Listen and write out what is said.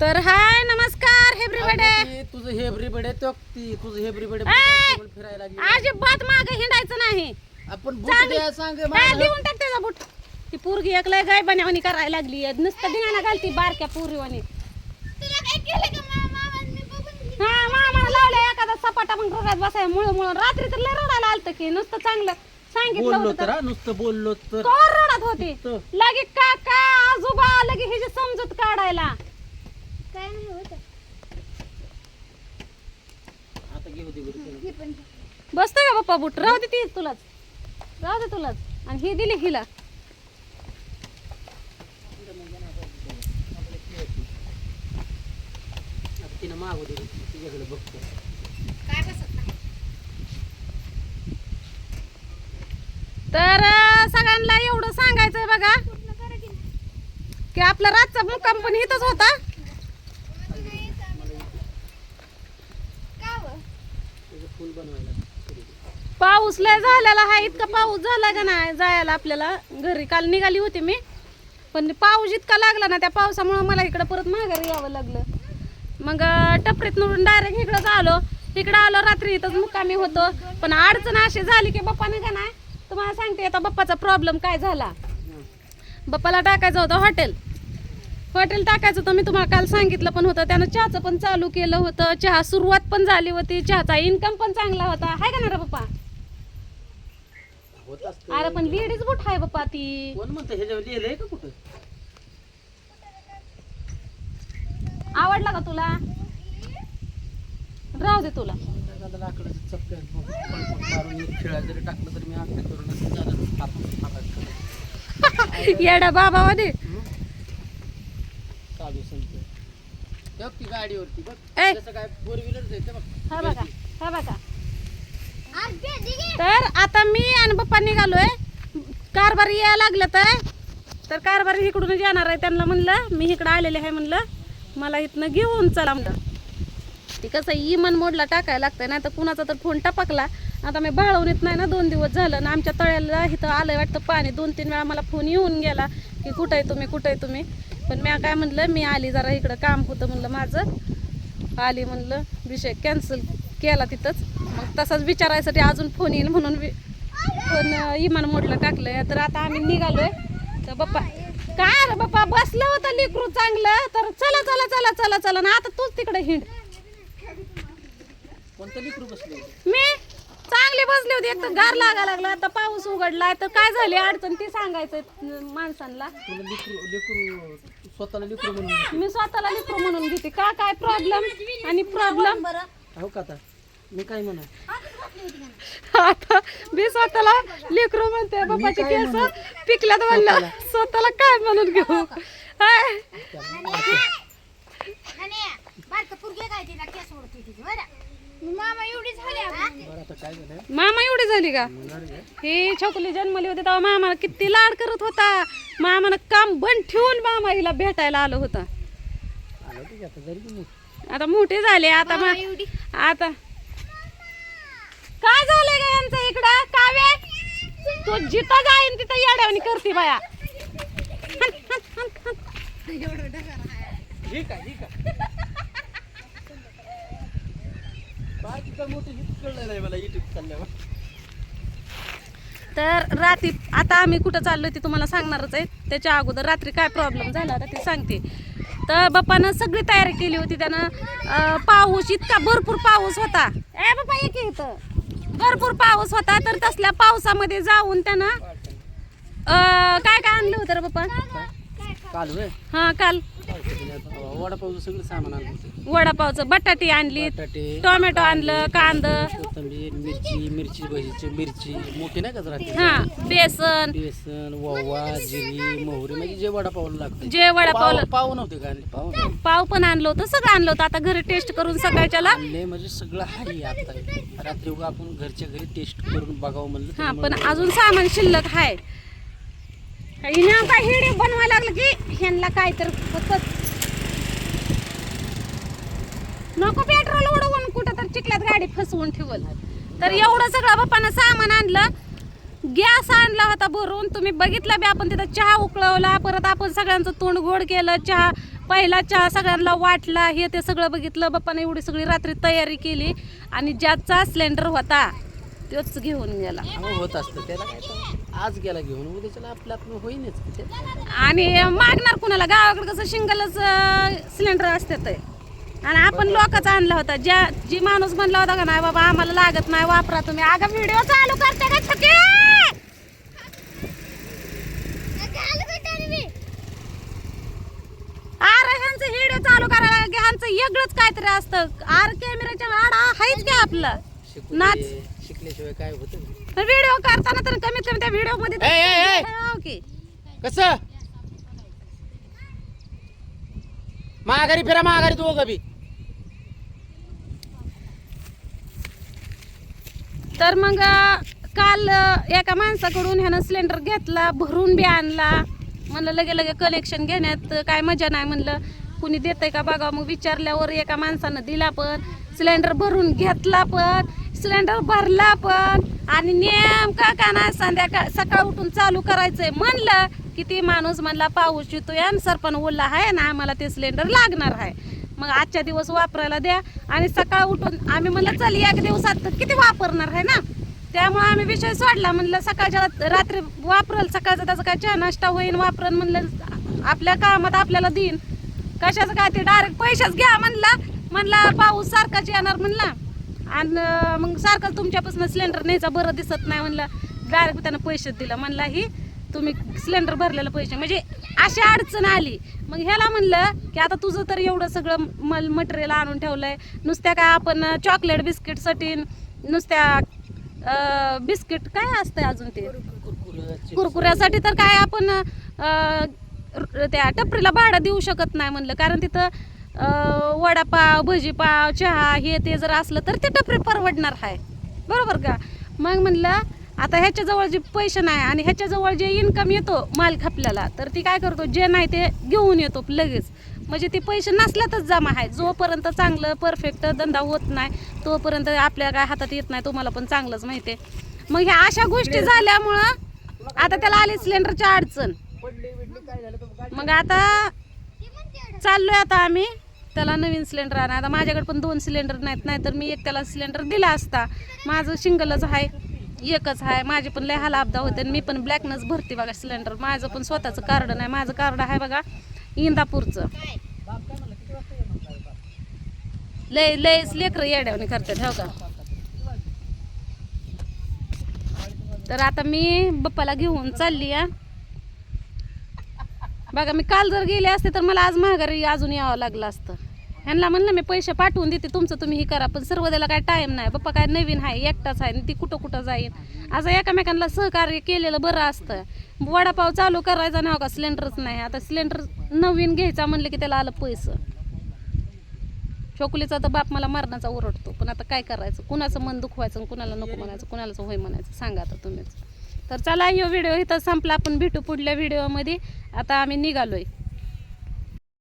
तर हाय नमस्कार हेब्री बडे ती तुझं हेबरी बडे तो ती तुझं हेबरी बडे ए! फिरायला लागली. अजिबात माग हिंडायचं नाही. आपण बुट चांगली- द्या सांग काय मला. देऊन टाक त्याचा बुट. ती पोरगी एक लय गाय बनावणी करायला लागली. नुसतं धिंगाणा घालती बारक्या पोरीवानी. हा मामाला लावलं एखादा सपाटा मग रडत बसाय मुळ मुळ. रात्री तर लय रडायला आलत की नुसतं चांगलं सांगितलं बोललो होतं तर तर. हा, नुसतं बोललो तर. रडत होती. लगे काका आजोबा लगे हिची समजूत काढायला आता घेऊ दे बरं. बसतोय का पप्पा बुट? राहू दे ती तुलाच. राहू दे तुलाच. आणि ही दिली हिला. तिनं मागू दे बघतो तर सगळ्यांना एवढं सांगायचंय बघा. की आपला रातचा मुक्काम पण इथंच होता. बनवायला सुरू. पाऊस लय झालेला हा इतका पाऊस झाला का नाही जायला आपल्याला? घरी काल निघाली होती मी. पण पाऊस इतका लागला ना त्या पावसामुळे मला इकडं परत माघारी यावं लागलं. मग अं, टपरीत नडून डायरेक्ट इकडंच आलो. इकडं आलो रात्री इथंच मुक्कामी होतो. पण अडचण अशी झाली की बाप्पाने का नाही. तुम्हाला सांगते आता बाप्पाचा प्रॉब्लेम काय झाला? हं. बाप्पाला टाकायचं होतं हॉटेल हॉटेल टाकायचं होतं मी तुम्हाला काल सांगितलं पण होतं. त्यानं चहाचं पण चालू केलं होतं. चहा सुरुवात पण झाली होती. चहाचा इन्कम पण चांगला होता. हाय का ना रे पप्पा. अरे पण लेडीज बुट आहे पप्पा ती. कोण म्हणतं? ह्याच्यावर लिहिलंय का कुठं? आवडला का तुला? राहू दे तुला. एखादं लाकडाचं चपक्यात बघ, पळपट मारून एक खिळा जरी टाकलं तर मी आपल्या करून असं झालं हात- हातात करून. येडा बाबावाने हं? चालू संपलं. बघ ती गाडीवरती बघ. ए. त्याचं काय फोर व्हीलर आहे ते बघ. हा बघा हा बघा. तर आता मी आणि पप्पा निघालोय. कारभारी यायला लागलं तर. तर कारभारी इकडूनच येणार आहे त्यांना म्हणलं. मी इकडं आलेले आहे म्हणलं. मला इथनं घेऊन चला म्हणलं. ते कसं इमन मोडला टाकायला लागतंय. नाही तर कुणाचा तर फोन टपकला. आता मी बाळवून येत नाही ना दोन दिवस झालं ना आमच्या तळ्याला इथं आलंय वाटतं पाणी. दोन तीन वेळा मला फोन येऊन गेला की कुठं आहे तुम्ही? कुठं आहे तुम्ही? पण मी काय म्हणलं मी आली जरा इकडं काम होतं म्हणलं माझं. आली म्हणलं विषय कॅन्सल केला तिथंच. मग तसाच विचारायसाठी अजून फोन येईल म्हणून अं, इमान मोडला टाकलंय. तर आता आम्ही निघालोय. तर बाप्पा काय रे बाप्पा बसलं होतं लिकरू चांगलं. तर चला चला चला चला चला. ना आता तूच तिकडे हिंड. कोणतं लिकरू बसले होते? मी? चांगली बसली होती. एक तर गार लागा लागला आता पाऊस उघडलाय तर काय झाली अडचण ती सांगायचं माणसांना. तुला लिकरू लिकरू स्वतःला लिकरू म्हणून मी स्वतःला लिकरू म्हणून घेते. का काय प्रॉब्लेम आणि प्रॉब्लेम हो का आता? मी काय म्हणा? आता मी स्वतःला लेकरू म्हणते. बापाची काय केस पिकल्यात म्हणलं. स्वतःला. काय म्हणून घेऊ? हाय. मामा एवढी झाली आपण. बरं आता काय झालं मामा एवढी झाली का? ही छोकली जन्मली होती तेव्हा मामा किती लाड करत होता. मामानं काम बंद ठेवून मामा हिला भेटायला आलं होतं. आलं ठीक आता? जरी की नाही आता मोठी झाली आता मा एवढी. आता काय झालंय का यांचं इकडं? काव्या तो जिथं जाईन तिथं येड्यावणी करते बाया. ठीक आहे ठीक आहे. काय तिथं मोठं हिट कळलं नाही मला युट्यूब चालल्यावर. तर रात्री आता आम्ही कुठं चाललोय ते तुम्हाला सांगणारच आहे. त्याच्या अगोदर रात्री काय प्रॉब्लेम झाला होता ते सांगते. तर बाप्पानं सगळी तयारी केली होती त्यानं अं, पाऊस इतका भरपूर पाऊस होता. ए बाप्पा एक इथं. भरपूर पाऊस होता तर तसल्या पावसामध्ये जाऊन त्यानं अं, काय काय आणलं होतं रे बाप्पा? काल होय? हा काल. वडापावचं सगळं सामान आणलं होतं. वडापावचं बटाटी आणली बटाटे टोमॅटो आणलं कांद. कोथिंबीर मिरची मिरची भजीची मिरची. मोठी नाही का हा बेसन. बेसन ओवा जिरी मोहरी म्हणजे जे वडापावला लागतं. जे वडापावला पाव पाव नव्हते का आणले? पाव नव्हते. पाव पण आणलं होतं सगळं आणलं होतं. आता घरी टेस्ट करून सकाळच्याला आणले म्हणजे सगळं आहे आता. रात्री उगा आपण घरच्या घरी टेस्ट करून बघावं म्हणलं हा त्यामुळे पण अजून सामान शिल्लक आहे. हिनं काय हिडी बनवायला लागलं की ह्यांना काय तर होतच. नको पेट्रोल उडवून कुठं तर चिखल्यात गाडी फसवून ठेवल. तर एवढं सगळं बापानं सामान आणलं. गॅस आणला होता भरून. तुम्ही बघितलं बी आपण तिथं चहा उकळवला. परत आपण सगळ्यांचं तोंड गोड केलं. चहा पहिला चहा सगळ्यांना वाटला. हे ते सगळं बघितलं. बाप्पाने एवढी सगळी रात्री तयारी केली. आणि ज्याचा सिलेंडर होता तोच घेऊन गेला. अहो, होत असतं त्याला. आज गेला घेऊन. उद्याच्याला आपलं आपलं होईनच ते. आणि मागणार कुणाला? गावाकडे कसं शिंगलच सिलेंडर असतात आणि आपण लोकच आणला होता. ज्या जी माणूस म्हणला होता का नाही बाबा आम्हाला लागत नाही वापरा तुम्ही. अगं व्हिडिओ चालू करते का छके? अरे ह्यांचं व्हिडिओ चालू करायला की ह्यांचं वेगळंच काहीतरी असतं. आर कॅमेऱ्याच्या आडा हायच काय आपलं? नाच. शिकल्याशिवाय काय होतं? व्हिडिओ करताना तर कमीत कमी त्या व्हिडिओमध्ये तर- ए, ए, ए! हो की. कसं? माघारी फिरा माघारी तू बी. तर मग काल एका माणसाकडून ह्यानं सिलेंडर घेतला भरून बी आणला. म्हणलं लगे लगे कलेक्शन घेण्यात काय मजा नाही म्हणलं. कुणी देतंय का बघा? मग विचारल्यावर एका माणसानं दिला पण. सिलेंडर भरून घेतला पण. सिलेंडर भरला पण. आणि नेमका का नाही संध्याकाळ सकाळ उठून चालू करायचंय म्हणलं की ती माणूस म्हणला पाऊस येतोय आणि सरपण ओला आहे ना आम्हाला ते सिलेंडर लागणार आहे. मग आजच्या दिवस वापरायला द्या. आणि सकाळ उठून आम्ही म्हणलं चल एक दिवसात तर किती वापरणार आहे ना? त्यामुळे आम्ही विषय सोडला. म्हणलं सकाळच्या रात्री वापरल सकाळचा त्याचा काय चहा नाश्ता होईन वापरल म्हणलं आपल्या कामात आपल्याला देईन. कशाचं काय ते डायरेक्ट पैसेच घ्या म्हणला. म्हणला पाऊस सारखाच येणार म्हणला. आणि मग सारखं तुमच्यापासून सिलेंडर न्यायचा बरं दिसत नाही म्हणलं. डायरेक्ट त्यानं पैसेच दिलं. म्हणला ही तुम्ही सिलेंडर भरलेलं पैसे. म्हणजे अशी अडचण आली. मग ह्याला म्हणलं की आता तुझं तर एवढं सगळं मल मटेरियल आणून ठेवलंय. नुसत्या काय आपण चॉकलेट बिस्किटसाठी नुसत्या बिस्किट काय असतंय अजून ते? कुरकुरे कुरकुऱ्यासाठी तर काय आपण त्या टपरीला भाडं देऊ शकत नाही म्हणलं. कारण तिथं वडापाव भजीपाव चहा हे ते जर असलं तर ते टपरी परवडणार आहे बरोबर का? मग म्हणलं आता ह्याच्याजवळ जे पैसे नाही आणि ह्याच्याजवळ जे इन्कम येतो माल आपल्याला तर ती काय करतो? जे नाही ते घेऊन येतो लगेच. म्हणजे ते पैसे नसल्यातच जमा आहे. जोपर्यंत चांगलं परफेक्ट धंदा होत नाही तोपर्यंत आपल्या काय हातात येत नाही तुम्हाला पण चांगलंच माहिती आहे. मग ह्या अशा गोष्टी झाल्यामुळं आता त्याला आली सिलेंडरची अडचण. मग आता चाललोय आता आम्ही. त्याला नवीन सिलेंडर आणा. आता माझ्याकडे पण दोन सिलेंडर नाहीत नाही तर मी एक त्याला सिलेंडर दिला असता. माझं सिंगलच आहे. एकच आहे. माझे पण लय हाल अपदा होते आणि मी पण ब्लॅकनच भरते बघा सिलेंडर माझं पण स्वतःचं कार्ड नाही. माझं कार्ड आहे बघा इंदापूरचं. लय लय लेकरं येड्यावणी करतात हो का? तर आता मी बप्पाला घेऊन चालली आहे. बघा मी काल जर गेले असते तर मला आज महागारी अजून यावं लागलं असतं. ह्यांना म्हणलं मी पैसे पाठवून देते तुमचं तुम्ही हे करा पण सर्व द्यायला काय टाईम नाही. पप्पा काय नवीन आहे एकटाच आहे ती कुठं कुठं जाईन. असं एकामेकांना सहकार्य केलेलं बरं असतं. वडापाव चालू करायचा नाही हो का? सिलेंडरच नाही. आता सिलेंडर नवीन घ्यायचा म्हणलं की त्याला आलं पैसं. छोकुलीचा तर बाप मला मरणाचा ओरडतो. पण आता काय करायचं? कुणाचं मन दुखवायचं आणि कुणाला नको म्हणायचं? कुणालाच होय म्हणायचं? सांगा आता तुम्हीच. तर चला यो व्हिडिओ इथं संपला. आपण भेटू पुढल्या व्हिडिओमध्ये. आता आम्ही निघालोय.